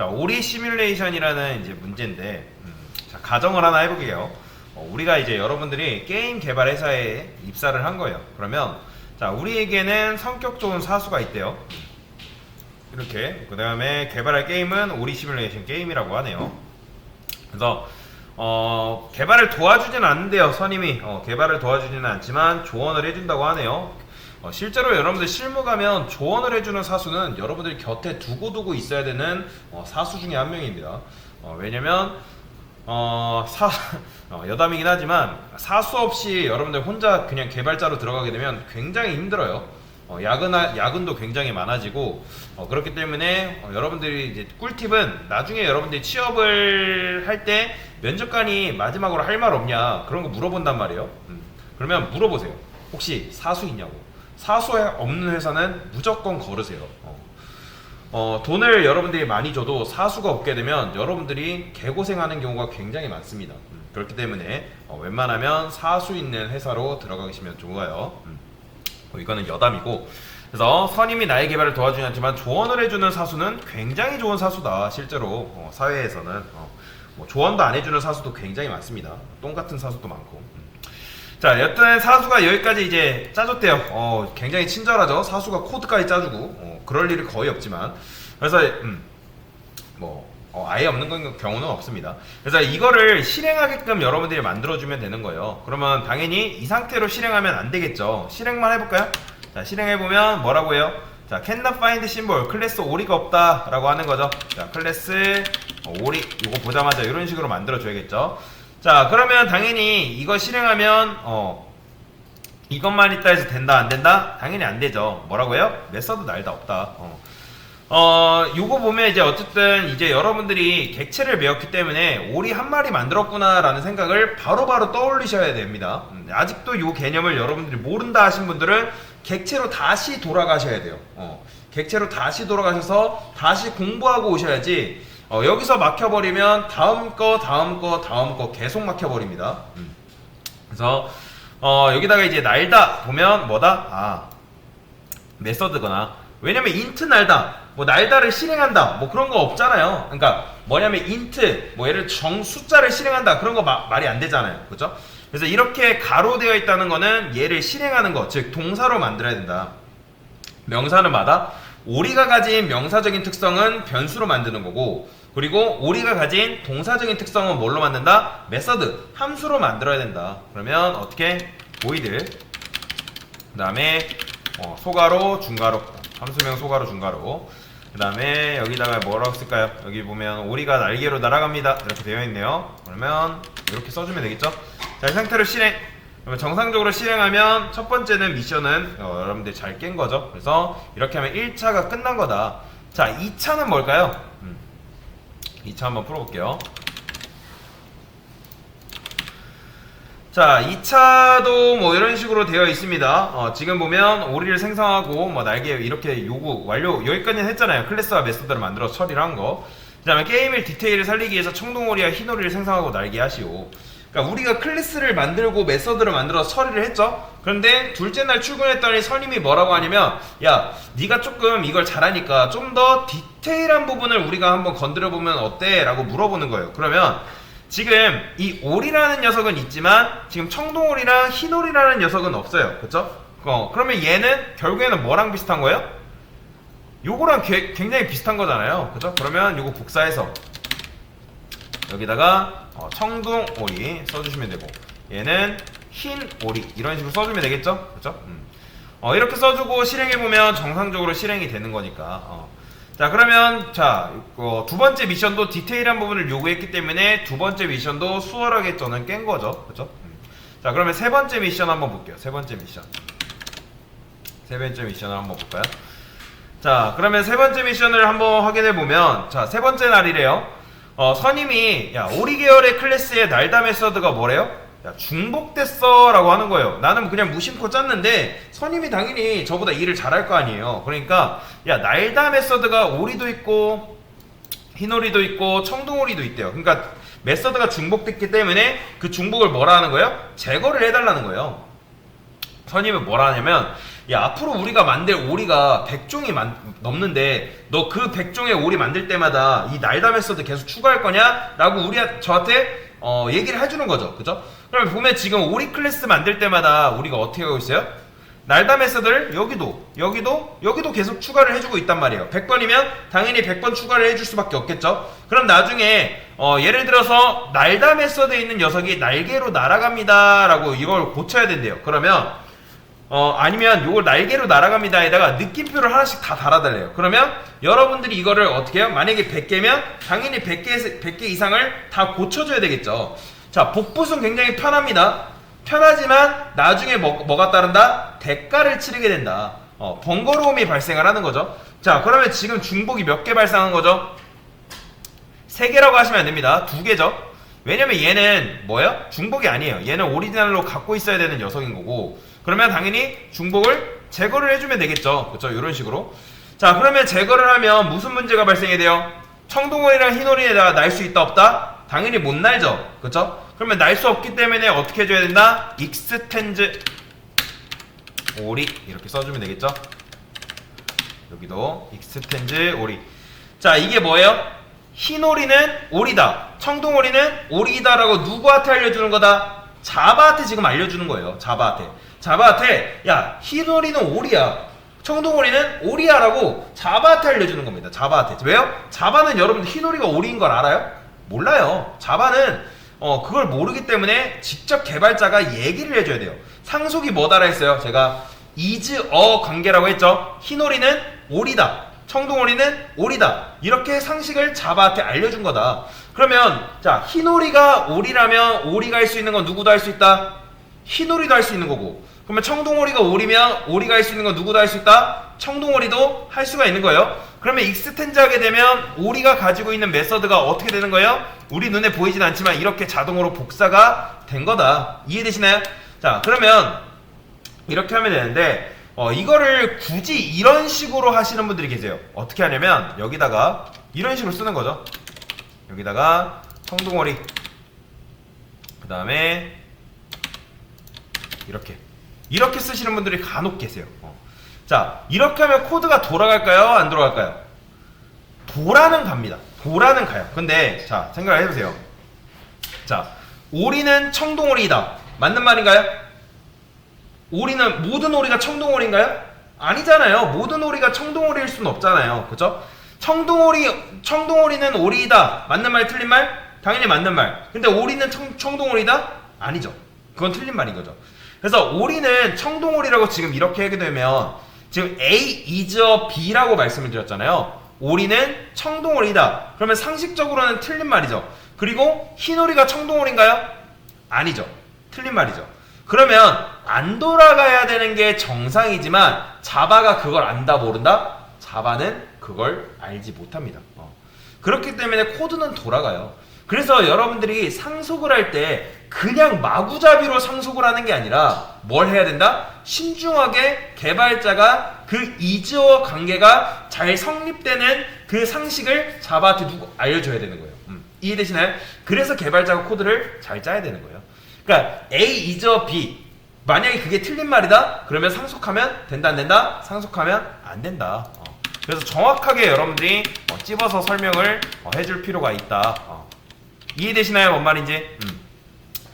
자, 오리 시뮬레이션이라는 이제 문제인데, 음, 자, 가정을 하나 해볼게요. 어, 우리가 이제 여러분들이 게임 개발 회사에 입사를 한 거예요. 그러면, 자, 우리에게는 성격 좋은 사수가 있대요. 이렇게. 그 다음에 개발할 게임은 오리 시뮬레이션 게임이라고 하네요. 그래서, 어, 개발을 도와주진 않는데요, 선임이. 어, 개발을 도와주지는 않지만 조언을 해준다고 하네요. 어, 실제로 여러분들 실무 가면 조언을 해주는 사수는 여러분들이 곁에 두고두고 있어야 되는 어, 사수 중에 한 명입니다. 어, 왜냐면 어, 사, 어, 여담이긴 하지만 사수 없이 여러분들 혼자 그냥 개발자로 들어가게 되면 굉장히 힘들어요. 어, 야근, 야근도 굉장히 많아지고 어, 그렇기 때문에 어, 여러분들이 이제 꿀팁은 나중에 여러분들이 취업을 할 때 면접관이 마지막으로 할 말 없냐 그런 거 물어본단 말이에요. 음, 그러면 물어보세요. 혹시 사수 있냐고. 사수 없는 회사는 무조건 걸으세요. 어. 어, 돈을 여러분들이 많이 줘도 사수가 없게 되면 여러분들이 개고생하는 경우가 굉장히 많습니다. 음, 그렇기 때문에 어, 웬만하면 사수 있는 회사로 들어가시면 좋아요. 음. 어, 이거는 여담이고 그래서 선임이 나의 개발을 도와주지 않지만 조언을 해주는 사수는 굉장히 좋은 사수다 실제로 어, 사회에서는 어, 뭐 조언도 안 해주는 사수도 굉장히 많습니다 똥 같은 사수도 많고 음. 자 여튼 사수가 여기까지 이제 짜줬대요 어, 굉장히 친절하죠 사수가 코드까지 짜주고 어, 그럴 일이 거의 없지만 그래서 음, 뭐 어, 아예 없는 건- 경우는 없습니다. 그래서 이거를 실행하게끔 여러분들이 만들어주면 되는 거예요. 그러면 당연히 이 상태로 실행하면 안 되겠죠. 실행만 해볼까요? 자, 실행해보면 뭐라고 해요? 자, cannot find symbol, 클래스 오리가 없다 라고 하는 거죠. 자, 클래스 어, 오리, 이거 보자마자 이런 식으로 만들어줘야겠죠. 자, 그러면 당연히 이거 실행하면, 어, 이것만 있다 해서 된다, 안 된다? 당연히 안 되죠. 뭐라고요? 메서드 날다 없다. 어. 어, 요거 보면 이제 어쨌든 이제 여러분들이 객체를 배웠기 때문에 오리 한 마리 만들었구나라는 생각을 바로바로 떠올리셔야 됩니다. 음, 아직도 요 개념을 여러분들이 모른다 하신 분들은 객체로 다시 돌아가셔야 돼요. 어, 객체로 다시 돌아가셔서 다시 공부하고 오셔야지 어, 여기서 막혀버리면 다음 거, 다음 거, 다음 거 계속 막혀버립니다. 음. 그래서 어, 여기다가 이제 날다 보면 뭐다? 아, 메서드거나. 왜냐면 인트 날다. 뭐 날다를 실행한다. 뭐 그런 거 없잖아요. 그러니까 뭐냐면 인트 뭐 예를 정 숫자를 실행한다. 그런 거 마- 말이 안 되잖아요. 그죠? 그래서 이렇게 가로되어 있다는 거는 얘를 실행하는 거 즉 동사로 만들어야 된다. 명사는 마다? 오리가 가진 명사적인 특성은 변수로 만드는 거고 그리고 오리가 가진 동사적인 특성은 뭘로 만든다? 메서드 함수로 만들어야 된다. 그러면 어떻게? 보이드 그 다음에 어, 소가로 중가로 함수명 소가로 중가로 그 다음에 여기다가 뭐라고 쓸까요? 여기 보면 오리가 날개로 날아갑니다. 이렇게 되어 있네요. 그러면 이렇게 써주면 되겠죠? 자 이 상태로 실행. 그러면 정상적으로 실행하면 첫 번째는 미션은 어, 여러분들이 잘깬 거죠? 그래서 이렇게 하면 1차가 끝난 거다. 자 2차는 뭘까요? 음. 2차 한번 풀어볼게요 자, 2차도 뭐 이런 식으로 되어 있습니다. 어, 지금 보면 오리를 생성하고 뭐 날개 이렇게 요구 완료 여기까지는 했잖아요. 클래스와 메소드를 만들어서 처리를 한 거. 그다음에 게임의 디테일을 살리기 위해서 청동오리와 흰오리를 생성하고 날개 하시오. 그러니까 우리가 클래스를 만들고 메서드를 만들어서 처리를 했죠. 그런데 둘째 날 출근했더니 선임이 뭐라고 하냐면 야, 네가 조금 이걸 잘하니까 좀 더 디테일한 부분을 우리가 한번 건드려 보면 어때? 라고 물어보는 거예요. 그러면 지금 이 오리라는 녀석은 있지만 지금 청동오리랑 흰오리라는 녀석은 없어요. 그렇죠? 어, 그러면 얘는 결국에는 뭐랑 비슷한 거예요? 요거랑 개- 굉장히 비슷한 거잖아요. 그렇죠? 그러면 요거 복사해서 여기다가 어, 청둥 오리 써주시면 되고 얘는 흰 오리 이런 식으로 써주면 되겠죠? 그렇죠? 음. 어, 이렇게 써주고 실행해보면 정상적으로 실행이 되는 거니까 어. 자 그러면 자 어, 두 번째 미션도 디테일한 부분을 요구했기 때문에 두 번째 미션도 수월하게 저는 깬 거죠 그렇죠? 음. 자 그러면 세 번째 미션 한번 볼게요 세 번째 미션 세 번째 미션을 한번 볼까요? 자 그러면 세 번째 미션을 한번 확인해 보면 자 세 번째 날이래요 어, 선임이 야 오리 계열의 클래스의 날다 메서드가 뭐래요? 야 중복됐어 라고 하는 거예요 나는 그냥 무심코 짰는데 선임이 당연히 저보다 일을 잘할 거 아니에요 그러니까 야 날다 메서드가 오리도 있고 흰오리도 있고 청둥오리도 있대요 그러니까 메서드가 중복됐기 때문에 그 중복을 뭐라 하는 거예요? 제거를 해달라는 거예요 선임은 뭐라 하냐면 야 앞으로 우리가 만들 오리가 100종이 만, 넘는데 너 그 100종의 오리 만들 때마다 이 메서드 계속 추가할 거냐? 라고 우리 저한테 어, 얘기를 해주는 거죠 그죠? 그러면 보면 지금 오리 클래스 만들 때마다 우리가 어떻게 하고 있어요? 메서드를 여기도 여기도 여기도 계속 추가를 해주고 있단 말이에요 100번이면 당연히 100번 추가를 해줄 수밖에 없겠죠 그럼 나중에 어, 예를 들어서 날다 메서드에 있는 녀석이 날개로 날아갑니다 라고 이걸 고쳐야 된대요 그러면 어, 아니면 요걸 날개로 날아갑니다에다가 느낌표를 하나씩 다 달아달래요. 그러면 여러분들이 이거를 어떻게 해요? 만약에 100개면 당연히 100개, 100개 이상을 다 고쳐줘야 되겠죠. 자, 복붙은 굉장히 편합니다. 편하지만 나중에 뭐, 뭐가 따른다? 대가를 치르게 된다. 어, 번거로움이 발생을 하는 거죠. 자, 그러면 지금 중복이 몇 개 발생한 거죠? 세 개라고 하시면 안 됩니다. 두 개죠. 왜냐면 얘는 뭐예요? 중복이 아니에요. 얘는 오리지널로 갖고 있어야 되는 녀석인 거고. 그러면 당연히 중복을 제거를 해주면 되겠죠. 그렇죠? 이런 식으로. 자, 그러면 제거를 하면 무슨 문제가 발생이 돼요? 청동오리랑 흰오리에다가 날 수 있다 없다? 당연히 못 날죠. 그렇죠? 그러면 날 수 없기 때문에 어떻게 해줘야 된다? 익스텐즈 오리 이렇게 써주면 되겠죠? 여기도 익스텐즈 오리. 자, 이게 뭐예요? 흰오리는 오리다. 청동오리는 오리다라고 누구한테 알려주는 거다? 자바한테 지금 알려주는 거예요. 자바한테. 자바한테 야 흰오리는 오리야. 청동오리는 오리야라고 자바한테 알려주는 겁니다. 자바한테. 왜요? 자바는 여러분들 흰오리가 오리인 걸 알아요? 몰라요. 자바는 어 그걸 모르기 때문에 직접 개발자가 얘기를 해줘야 돼요. 상속이 뭐다라 했어요. 제가 이즈 어 관계라고 했죠. 흰오리는 오리다. 청동오리는 오리다. 이렇게 상식을 자바한테 알려준 거다. 그러면 자 흰오리가 오리라면 오리가 할 수 있는 건 누구도 할 수 있다. 흰오리도 할 수 있는 거고. 그러면 청동오리가 오리면 오리가 할 수 있는 건 누구도 할 수 있다. 청동오리도 할 수가 있는 거예요. 그러면 익스텐즈 하게 되면 오리가 가지고 있는 메서드가 어떻게 되는 거예요? 우리 눈에 보이진 않지만 이렇게 자동으로 복사가 된 거다. 이해되시나요? 자 그러면 이렇게 하면 되는데 어, 이거를 굳이 이런 식으로 하시는 분들이 계세요. 어떻게 하냐면 여기다가 이런 식으로 쓰는 거죠. 여기다가 청동오리 그 다음에 이렇게 이렇게 쓰시는 분들이 간혹 계세요. 어. 자 이렇게 하면 코드가 돌아갈까요? 안 돌아갈까요? 돌아는 갑니다. 돌아는 가요. 근데 자 생각을 해보세요. 자 오리는 청동오리이다. 맞는 말인가요? 오리는 모든 오리가 청동오리인가요? 아니잖아요. 모든 오리가 청동오리일 수는 없잖아요. 그죠? 청동오리 청동오리는 오리이다. 맞는 말 틀린 말? 당연히 맞는 말. 근데 오리는 청, 청동오리다? 아니죠. 그건 틀린 말인 거죠. 그래서 오리는 청동오리라고 지금 이렇게 하게 되면 지금 A is B라고 말씀을 드렸잖아요. 오리는 청동오리다. 그러면 상식적으로는 틀린 말이죠. 그리고 흰오리가 청동오리인가요? 아니죠. 틀린 말이죠. 그러면 안 돌아가야 되는 게 정상이지만 자바가 그걸 안다 모른다? 자바는 그걸 알지 못합니다. 어. 그렇기 때문에 코드는 돌아가요. 그래서 여러분들이 상속을 할 때 그냥 마구잡이로 상속을 하는 게 아니라 뭘 해야 된다? 신중하게 개발자가 그 이즈어 관계가 잘 성립되는 그 상식을 자바한테 누구 알려줘야 되는 거예요. 음. 이해되시나요? 그래서 개발자가 코드를 잘 짜야 되는 거예요. 그러니까 A 이즈어 B 만약에 그게 틀린 말이다? 그러면 상속하면 된다 안 된다? 상속하면 안 된다. 어. 그래서 정확하게 여러분들이 어, 찝어서 설명을 어, 해줄 필요가 있다. 어. 이해되시나요? 뭔 말인지? 음.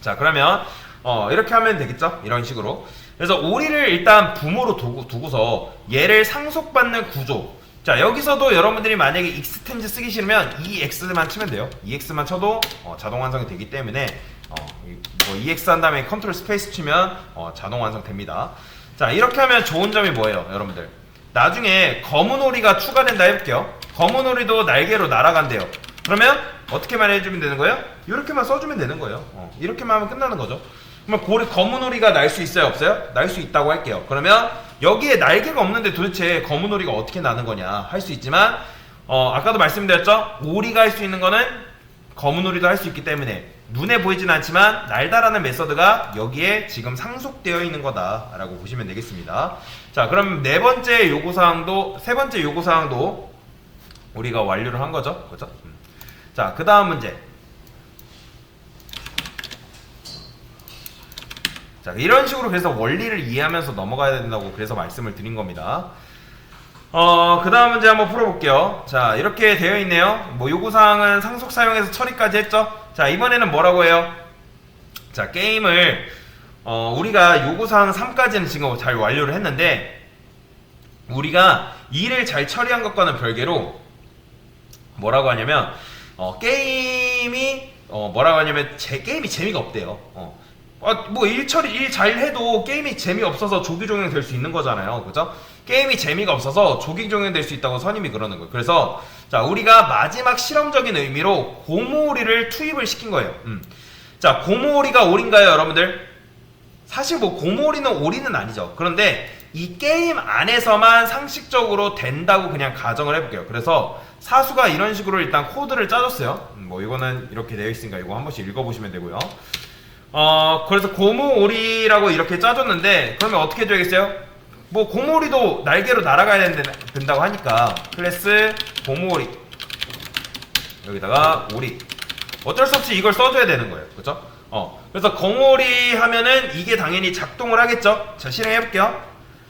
자 그러면 어, 이렇게 하면 되겠죠? 이런 식으로. 그래서 오리를 일단 부모로 두고, 두고서 얘를 상속받는 구조. 자 여기서도 여러분들이 만약에 익스텐즈 쓰기 싫으면 EX만 치면 돼요. EX만 쳐도 어, 자동 완성이 되기 때문에 어, 이- 뭐 EX 한 다음에 컨트롤 스페이스 치면 어, 자동 완성됩니다. 자 이렇게 하면 좋은 점이 뭐예요, 여러분들? 나중에 검은 오리가 추가된다 해볼게요. 검은 오리도 날개로 날아간대요. 그러면 어떻게만 해주면 되는 거예요? 이렇게만 써주면 되는 거예요. 어, 이렇게만 하면 끝나는 거죠. 그러면 고리, 검은 오리가 날 수 있어요? 없어요? 날 수 있다고 할게요. 그러면 여기에 날개가 없는데 도대체 검은 오리가 어떻게 나는 거냐 할 수 있지만 어, 아까도 말씀드렸죠? 오리가 할 수 있는 거는 검은 오리도 할 수 있기 때문에 눈에 보이진 않지만 날다라는 메서드가 여기에 지금 상속되어 있는 거다라고 보시면 되겠습니다. 자, 그럼 네 번째 요구 사항도 세 번째 요구 사항도 우리가 완료를 한 거죠, 그렇죠? 음. 자, 그 다음 문제. 자, 이런 식으로 그래서 원리를 이해하면서 넘어가야 된다고 그래서 말씀을 드린 겁니다. 어, 그 다음 문제 한번 풀어볼게요. 자, 이렇게 되어 있네요. 뭐, 요구사항은 상속 사용해서 처리까지 했죠? 자, 이번에는 뭐라고 해요? 자, 게임을, 어, 우리가 요구사항 3까지는 지금 잘 완료를 했는데, 우리가 일을 잘 처리한 것과는 별개로, 뭐라고 하냐면, 어, 게임이, 어, 뭐라고 하냐면, 제 게임이 재미가 없대요. 어. 아, 뭐, 일 처리, 일 잘 해도 게임이 재미없어서 조기 종영 될 수 있는 거잖아요. 그죠? 게임이 재미가 없어서 조기 종영 될 수 있다고 선임이 그러는 거예요. 그래서, 자, 우리가 마지막 실험적인 의미로 고모오리를 투입을 시킨 거예요. 음. 자, 고모오리가 오리인가요, 여러분들? 사실 뭐 고모오리는 오리는 아니죠. 그런데 이 게임 안에서만 상식적으로 된다고 그냥 가정을 해볼게요. 그래서 사수가 이런 식으로 일단 코드를 짜줬어요. 음, 뭐 이거는 이렇게 되어 있으니까 이거 한 번씩 읽어보시면 되고요. 어, 그래서 고모오리라고 이렇게 짜줬는데 그러면 어떻게 해줘야겠어요? 뭐 고모오리도 날개로 날아가야 된다, 된다고 하니까 클래스 고모오리 여기다가 오리 어쩔 수 없이 이걸 써줘야 되는 거예요. 그죠? 어. 그래서 고모오리 하면은 이게 당연히 작동을 하겠죠? 자, 실행해 볼게요.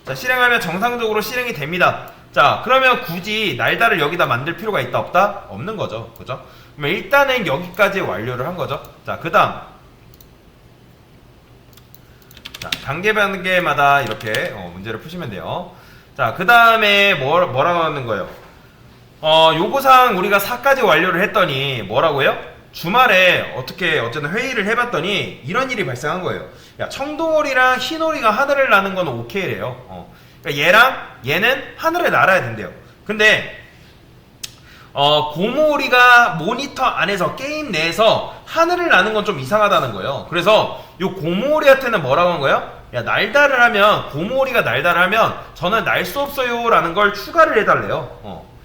자, 실행하면 정상적으로 실행이 됩니다. 자, 그러면 굳이 날다를 여기다 만들 필요가 있다, 없다? 없는 거죠. 그죠? 그러면 일단은 여기까지 완료를 한 거죠. 자, 그 다음. 자, 단계 단계마다 이렇게 어, 문제를 푸시면 돼요. 자, 그 다음에 뭐, 뭐라고 하는 거예요? 어, 요구사항 우리가 4까지 완료를 했더니 뭐라고요? 주말에 어떻게 어쨌든 회의를 해봤더니 이런 일이 발생한 거예요. 야, 청동오리랑 흰오리가 하늘을 나는 건 오케이래요. 어. 그러니까 얘랑 얘는 하늘을 날아야 된대요. 근데 어, 고모오리가 모니터 안에서 게임 내에서 하늘을 나는 건 좀 이상하다는 거예요. 그래서 요 고모오리한테는 뭐라고 한 거예요? 야, 날다를 하면 고모오리가 날다를 하면 저는 날 수 없어요라는 걸 추가를 해달래요. 어.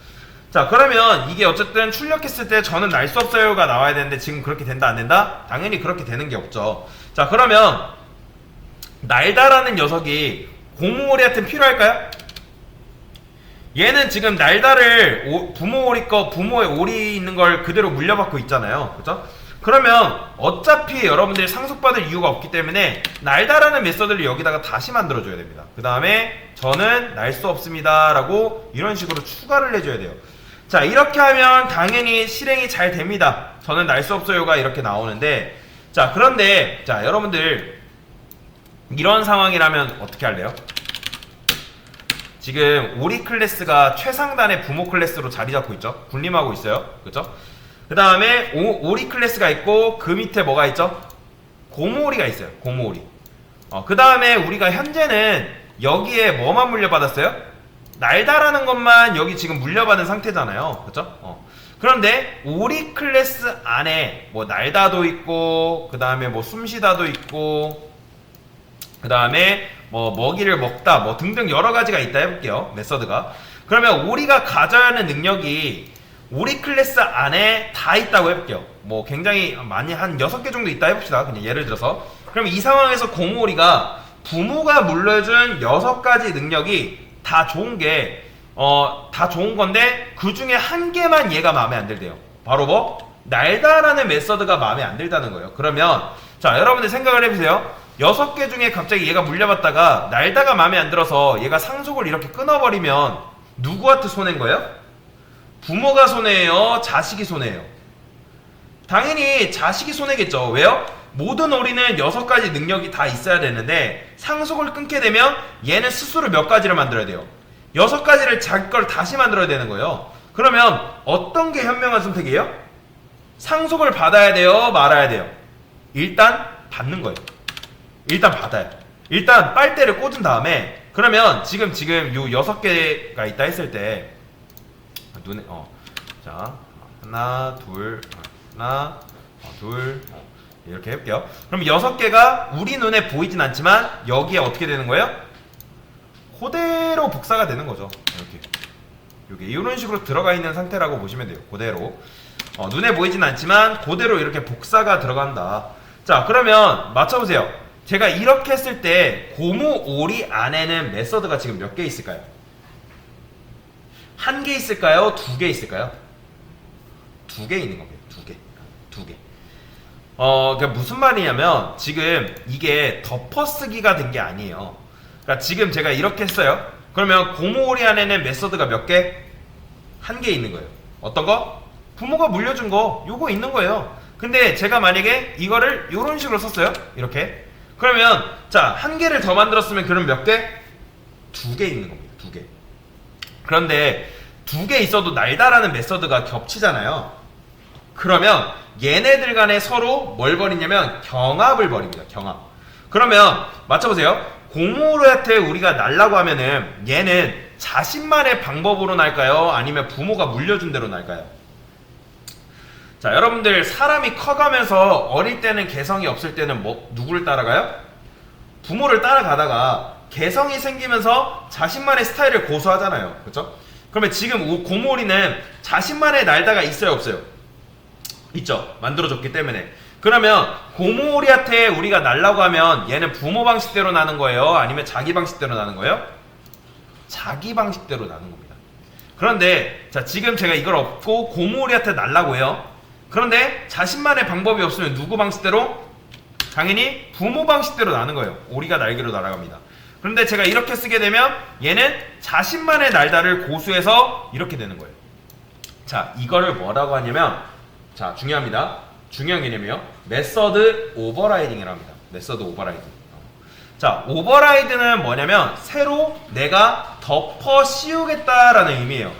자, 그러면 이게 어쨌든 출력했을 때 저는 날 수 없어요가 나와야 되는데 지금 그렇게 된다 안 된다? 당연히 그렇게 되는 게 없죠. 자, 그러면 날다라는 녀석이 고모오리한테 필요할까요? 얘는 지금 날다를 오- 부모 오리 거 부모의 오리 있는 걸 그대로 물려받고 있잖아요. 그죠? 그러면 어차피 여러분들이 상속받을 이유가 없기 때문에 날다라는 메서드를 여기다가 다시 만들어줘야 됩니다. 그 다음에 저는 날 수 없습니다 라고 이런 식으로 추가를 해줘야 돼요. 자 이렇게 하면 당연히 실행이 잘 됩니다. 저는 날 수 없어요가 이렇게 나오는데 자 그런데 자 여러분들 이런 상황이라면 어떻게 할래요? 지금 오리 클래스가 최상단의 부모 클래스로 자리 잡고 있죠. 군림하고 있어요. 그죠? 그 다음에 오리 클래스가 있고 그 밑에 뭐가 있죠? 고모오리가 있어요. 고모오리. 어, 그 다음에 우리가 현재는 여기에 뭐만 물려받았어요? 날다라는 것만 여기 지금 물려받은 상태잖아요. 그죠? 어. 그런데 오리 클래스 안에 뭐 날다도 있고 그 다음에 뭐 숨쉬다도 있고 그 다음에 뭐 먹이를 먹다 뭐 등등 여러 가지가 있다 해볼게요 메서드가 그러면 오리가 가져야 하는 능력이 오리 클래스 안에 다 있다고 해볼게요 뭐 굉장히 많이 한 6개 정도 있다 해봅시다 그냥 예를 들어서 그러면 이 상황에서 공오리가 부모가 물려준 6가지 능력이 다 좋은 게 어, 다 좋은 건데 그 중에 한 개만 얘가 마음에 안 들대요 바로 뭐? 날다라는 메서드가 마음에 안 들다는 거예요 그러면 자 여러분들 생각을 해보세요 여섯 개 중에 갑자기 얘가 물려받다가 날다가 마음에 안 들어서 얘가 상속을 이렇게 끊어버리면 누구한테 손해인 거예요? 부모가 손해예요? 자식이 손해예요? 당연히 자식이 손해겠죠. 왜요? 모든 오리는 여섯 가지 능력이 다 있어야 되는데 상속을 끊게 되면 얘는 스스로 몇 가지를 만들어야 돼요. 여섯 가지를 자기 걸 다시 만들어야 되는 거예요. 그러면 어떤 게 현명한 선택이에요? 상속을 받아야 돼요? 말아야 돼요? 일단 받는 거예요. 일단 받아요. 일단 빨대를 꽂은 다음에 그러면 지금 지금 요 여섯 개가 있다 했을 때 눈에 어 자 하나 둘 하나 어, 둘 어, 이렇게 해볼게요. 그럼 여섯 개가 우리 눈에 보이진 않지만 여기에 어떻게 되는 거예요? 그대로 복사가 되는 거죠. 이렇게 이게 이런 식으로 들어가 있는 상태라고 보시면 돼요. 그대로 어, 눈에 보이진 않지만 그대로 이렇게 복사가 들어간다. 자 그러면 맞춰보세요. 제가 이렇게 했을 때 고무 오리 안에는 메서드가 지금 몇 개 있을까요? 한 개 있을까요? 두 개 있을까요? 두 개 있는 겁니다. 두 개. 두 개. 어, 그게 무슨 말이냐면 지금 이게 덮어쓰기가 된 게 아니에요. 그러니까 지금 제가 이렇게 했어요. 그러면 고모오리 안에는 메서드가 몇 개? 한 개 있는 거예요. 어떤 거? 부모가 물려준 거 요거 있는 거예요. 근데 제가 만약에 이거를 이런 식으로 썼어요. 이렇게. 그러면 자, 한 개를 더 만들었으면 그럼 몇 개? 두 개 있는 겁니다. 두 개. 그런데 두 개 있어도 날다라는 메서드가 겹치잖아요. 그러면 얘네들 간에 서로 뭘 벌이냐면 경합을 벌입니다. 경합. 그러면 맞춰보세요. 고모한테 우리가 날라고 하면은 얘는 자신만의 방법으로 날까요? 아니면 부모가 물려준 대로 날까요? 자, 여러분들 사람이 커가면서 어릴 때는 개성이 없을 때는 뭐 누구를 따라가요? 부모를 따라가다가 개성이 생기면서 자신만의 스타일을 고수하잖아요. 그렇죠? 그러면 지금 우- 고모리는 자신만의 날다가 있어요, 없어요? 있죠. 만들어줬기 때문에. 그러면 고모리한테 우리가 날라고 하면 얘는 부모 방식대로 나는 거예요? 아니면 자기 방식대로 나는 거예요? 자기 방식대로 나는 겁니다. 그런데 자 지금 제가 이걸 얻고 고모리한테 날라고 해요. 그런데 자신만의 방법이 없으면 누구 방식대로? 당연히 부모 방식대로 나는 거예요. 오리가 날개로 날아갑니다. 그런데 제가 이렇게 쓰게 되면 얘는 자신만의 날다를 고수해서 이렇게 되는 거예요. 자, 이거를 뭐라고 하냐면 자, 중요합니다. 중요한 개념이요. 메서드 오버라이딩이라고 합니다. 메서드 오버라이딩. 어. 자, 오버라이드는 뭐냐면 새로 내가 덮어 씌우겠다라는 의미예요.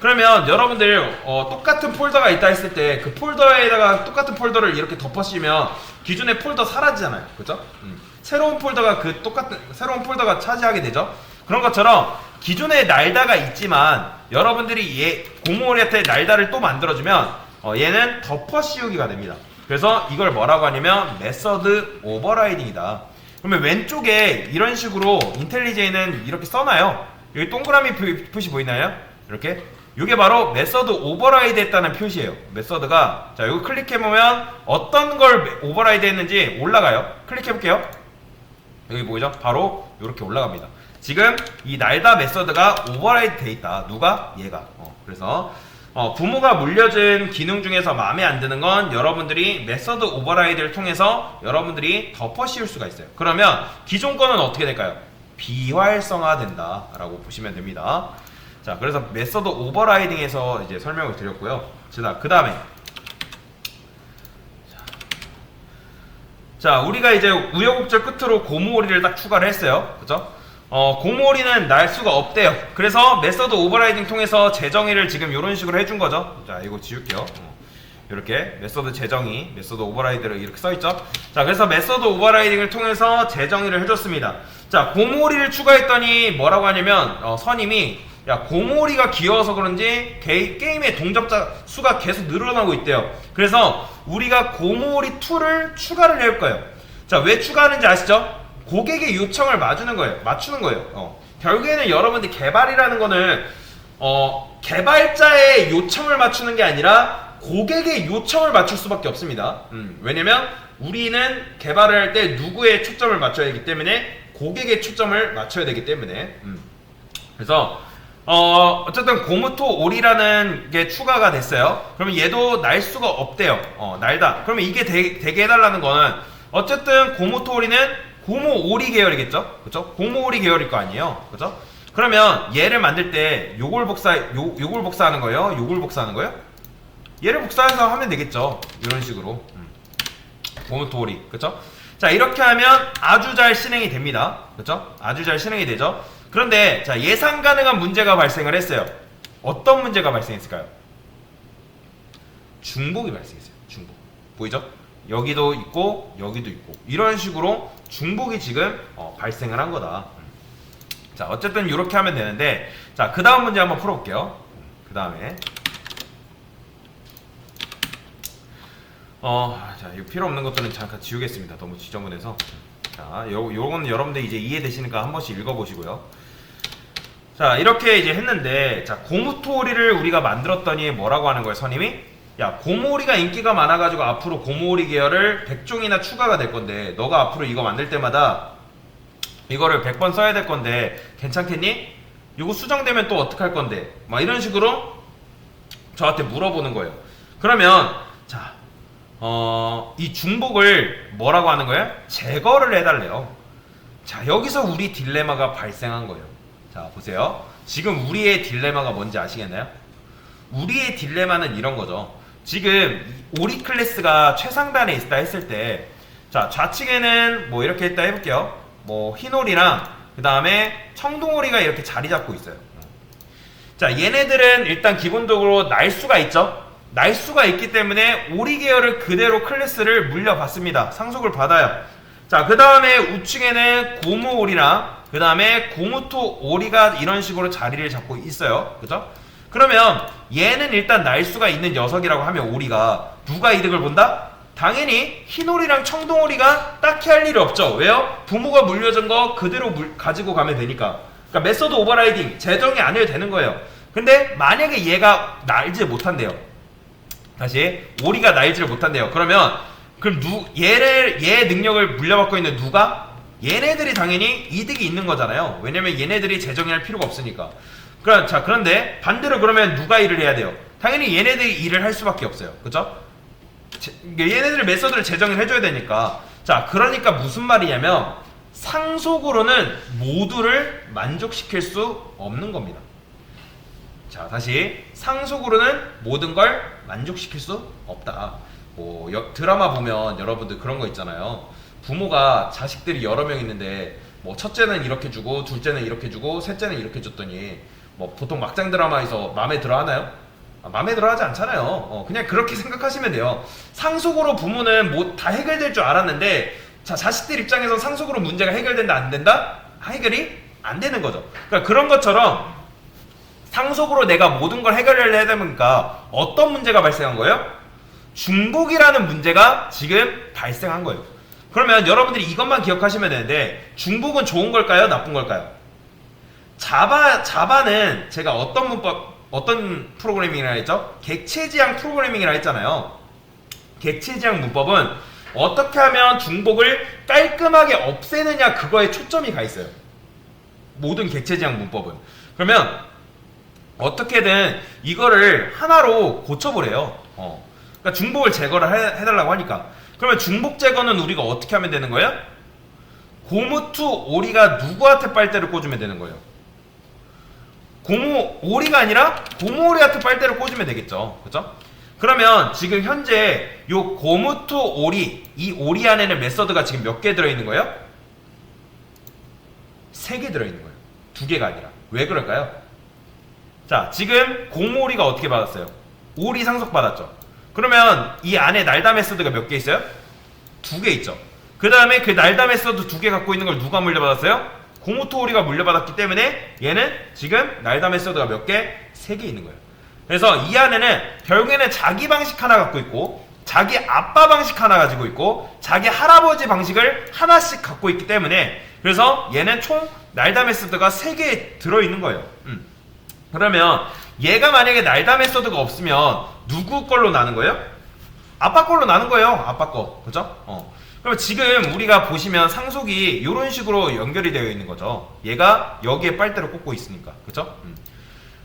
그러면 여러분들 어, 똑같은 폴더가 있다 했을 때 그 폴더에다가 똑같은 폴더를 이렇게 덮어 씌우면 기존의 폴더 사라지잖아요. 그죠? 음. 새로운 폴더가 그 똑같은 새로운 폴더가 차지하게 되죠. 그런 것처럼 기존에 날다가 있지만 여러분들이 얘 고모리한테 날다를 또 만들어주면 어, 얘는 덮어 씌우기가 됩니다. 그래서 이걸 뭐라고 하냐면 메서드 오버라이딩이다. 그러면 왼쪽에 이런 식으로 인텔리제이는 이렇게 써놔요. 여기 동그라미 표- 표시 보이나요? 이렇게 이게 바로 메서드 오버라이드 했다는 표시예요. 메서드가 자 여기 클릭해 보면 어떤 걸 오버라이드 했는지 올라가요. 클릭해 볼게요. 여기 보이죠? 바로 이렇게 올라갑니다. 지금 이 날다 메서드가 오버라이드 돼 있다. 누가? 얘가. 어, 그래서 어, 부모가 물려준 기능 중에서 마음에 안 드는 건 여러분들이 메서드 오버라이드를 통해서 여러분들이 덮어 씌울 수가 있어요. 그러면 기존 거는 어떻게 될까요? 비활성화 된다라고 보시면 됩니다. 자, 그래서 메서드 오버라이딩에서 이제 설명을 드렸고요. 자, 그 다음에 자, 우리가 이제 우여곡절 끝으로 고무오리를 딱 추가를 했어요. 그죠? 어, 고무오리는 날 수가 없대요. 그래서 메서드 오버라이딩 통해서 재정의를 지금 이런 식으로 해준 거죠. 자, 이거 지울게요. 어, 이렇게 메서드 재정의, 메서드 오버라이드를 이렇게 써있죠. 자, 그래서 메서드 오버라이딩을 통해서 재정의를 해줬습니다. 자, 고무오리를 추가했더니 뭐라고 하냐면 어, 선임이 야 고모리가 귀여워서 그런지 게, 게임의 동접자 수가 계속 늘어나고 있대요. 그래서 우리가 고모리 2를 추가를 거예요. 자, 왜 추가하는지 아시죠? 고객의 요청을 맞추는 거예요. 맞추는 거예요. 어. 결국에는 여러분들 개발이라는 거는 어, 개발자의 요청을 맞추는 게 아니라 고객의 요청을 맞출 수밖에 없습니다. 음, 왜냐면 우리는 개발을 할 때 누구의 초점을 맞춰야 하기 때문에 고객의 초점을 맞춰야 되기 때문에 음. 그래서 어, 어쨌든 고무토 올이라는 게 추가가 됐어요. 그러면 얘도 날 수가 없대요. 어, 날다. 그러면 이게 되, 되게 해달라는 거는 어쨌든 고무토 올이는 고무 오리 계열이겠죠? 그죠? 고무 오리 계열일 거 아니에요? 그죠? 그러면 얘를 만들 때 요걸 복사, 요, 요걸 복사하는 거예요? 요걸 복사하는 거예요? 얘를 복사해서 하면 되겠죠? 이런 식으로. 음. 고무토 오리. 그죠? 자, 이렇게 하면 아주 잘 실행이 됩니다. 그죠? 아주 잘 실행이 되죠? 그런데 자 예상 가능한 문제가 발생을 했어요. 어떤 문제가 발생했을까요? 중복이 발생했어요. 중복. 보이죠? 여기도 있고 여기도 있고 이런 식으로 중복이 지금 어, 발생을 한 거다. 자 어쨌든 이렇게 하면 되는데 자 그 다음 문제 한번 풀어볼게요. 그 다음에 어, 자, 이거 필요 없는 것들은 잠깐 지우겠습니다. 너무 지저분해서. 자, 요, 요건 여러분들 이제 이해되시니까 한 번씩 읽어보시고요. 자, 이렇게 이제 했는데, 자, 고무토리를 우리가 만들었더니 뭐라고 하는 거예요, 선임이? 야, 고무오리가 인기가 많아가지고 앞으로 고무오리 계열을 100종이나 추가가 될 건데, 너가 앞으로 이거 만들 때마다 이거를 100번 써야 될 건데, 괜찮겠니? 이거 수정되면 또 어떡할 건데? 막 이런 식으로 저한테 물어보는 거예요. 그러면, 자, 어, 이 중복을 뭐라고 하는 거예요? 제거를 해달래요. 자, 여기서 우리 딜레마가 발생한 거예요. 자, 보세요. 지금 우리의 딜레마가 뭔지 아시겠나요? 우리의 딜레마는 이런 거죠. 지금 이 오리 클래스가 최상단에 있다 했을 때, 자, 좌측에는 뭐 이렇게 했다 해볼게요. 뭐 흰오리랑, 그 다음에 청동오리가 이렇게 자리 잡고 있어요. 자, 얘네들은 일단 기본적으로 날 수가 있죠? 날 수가 있기 때문에 오리 계열을 그대로 클래스를 물려받습니다. 상속을 받아요. 자, 그 다음에 우측에는 고무 오리랑, 그 다음에 고무토 오리가 이런 식으로 자리를 잡고 있어요. 그죠? 그러면 얘는 일단 날수가 있는 녀석이라고 하면 오리가 누가 이득을 본다? 당연히 흰오리랑 청동오리가 딱히 할 일이 없죠. 왜요? 부모가 물려준 거 그대로 물- 가지고 가면 되니까. 그러니까 메서드 오버라이딩 제정이 안 해도 되는 거예요. 근데 만약에 얘가 날지 못한대요. 다시 오리가 날지를 못한대요. 그러면 그럼 누 얘를 얘 능력을 물려받고 있는 누가? 얘네들이 당연히 이득이 있는 거잖아요. 왜냐면 얘네들이 재정이 할 필요가 없으니까. 그럼 자 그런데 반대로 그러면 누가 일을 해야 돼요? 당연히 얘네들이 일을 할 수밖에 없어요. 그죠? 제- 얘네들 메서드를 제정을 해줘야 되니까. 자 그러니까 무슨 말이냐면 상속으로는 모두를 만족시킬 수 없는 겁니다. 자 다시 상속으로는 모든 걸 만족시킬 수 없다. 뭐 여- 드라마 보면 여러분들 그런 거 있잖아요. 부모가 자식들이 여러 명 있는데 뭐 첫째는 이렇게 주고 둘째는 이렇게 주고 셋째는 이렇게 줬더니 뭐 보통 막장 드라마에서 마음에 들어 하나요? 아, 마음에 들어 하지 않잖아요. 어, 그냥 그렇게 생각하시면 돼요. 상속으로 부모는 뭐 다 해결될 줄 알았는데 자 자식들 입장에서 상속으로 문제가 해결된다 안 된다? 해결이 안 되는 거죠. 그러니까 그런 것처럼 상속으로 내가 모든 걸 해결을 해야 되니까 어떤 문제가 발생한 거예요? 중복이라는 문제가 지금 발생한 거예요. 그러면 여러분들이 이것만 기억하시면 되는데 중복은 좋은 걸까요? 나쁜 걸까요? 자바 자바는 제가 어떤 문법 어떤 프로그래밍이라 했죠? 객체지향 프로그래밍이라 했잖아요. 객체지향 문법은 어떻게 하면 중복을 깔끔하게 없애느냐 그거에 초점이 가 있어요. 모든 객체지향 문법은. 그러면 어떻게든 이거를 하나로 고쳐보래요. 어. 그러니까 중복을 제거를 해, 해달라고 하니까. 그러면 중복 제거는 우리가 어떻게 하면 되는 거예요? 고무투 오리가 누구한테 빨대를 꽂으면 되는 거예요? 고무 오리가 아니라 고무 오리한테 빨대를 꽂으면 되겠죠. 그죠? 그러면 지금 현재 요 고무투 오리 이 오리 안에는 메서드가 지금 몇 개 들어있는 거예요? 세 개 들어있는 거예요. 두 개가 아니라. 왜 그럴까요? 자, 지금 고무 오리가 어떻게 받았어요? 오리 상속 받았죠. 그러면 이 안에 날다 메소드가 몇 개 있어요? 두 개 있죠. 그 다음에 그 날다 메소드 두 개 갖고 있는 걸 누가 물려받았어요? 고무토 오리가 물려받았기 때문에 얘는 지금 날다 메소드가 몇 개? 세 개 있는 거예요. 그래서 이 안에는 결국에는 자기 방식 하나 갖고 있고 자기 아빠 방식 하나 가지고 있고 자기 할아버지 방식을 하나씩 갖고 있기 때문에 그래서 얘는 총 날다 메소드가 세개 들어있는 거예요. 음. 그러면 얘가 만약에 날다 메소드가 없으면 누구 걸로 나는 거예요? 아빠 걸로 나는 거예요. 아빠 거. 그죠? 어. 그럼 지금 우리가 보시면 상속이 이런 식으로 연결이 되어 있는 거죠. 얘가 여기에 빨대를 꽂고 있으니까. 그죠? 음.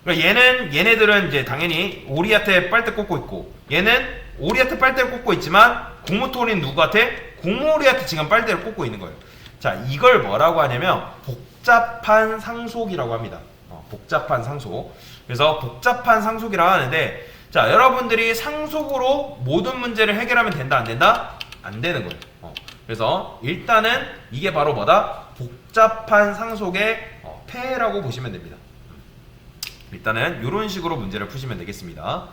그러니까 얘는 얘네들은 이제 당연히 오리한테 빨대 꽂고 있고 얘는 오리한테 빨대를 꽂고 있지만 고무토리는 누구한테? 고무오리한테 지금 빨대를 꽂고 있는 거예요. 자, 이걸 뭐라고 하냐면 복잡한 상속이라고 합니다. 어, 복잡한 상속. 그래서 복잡한 상속이라고 하는데 자, 여러분들이 상속으로 모든 문제를 해결하면 된다 안 된다? 안 되는 거예요. 어, 그래서 일단은 이게 바로 뭐다? 복잡한 상속의 어, 폐해라고 보시면 됩니다. 일단은 이런 식으로 문제를 푸시면 되겠습니다.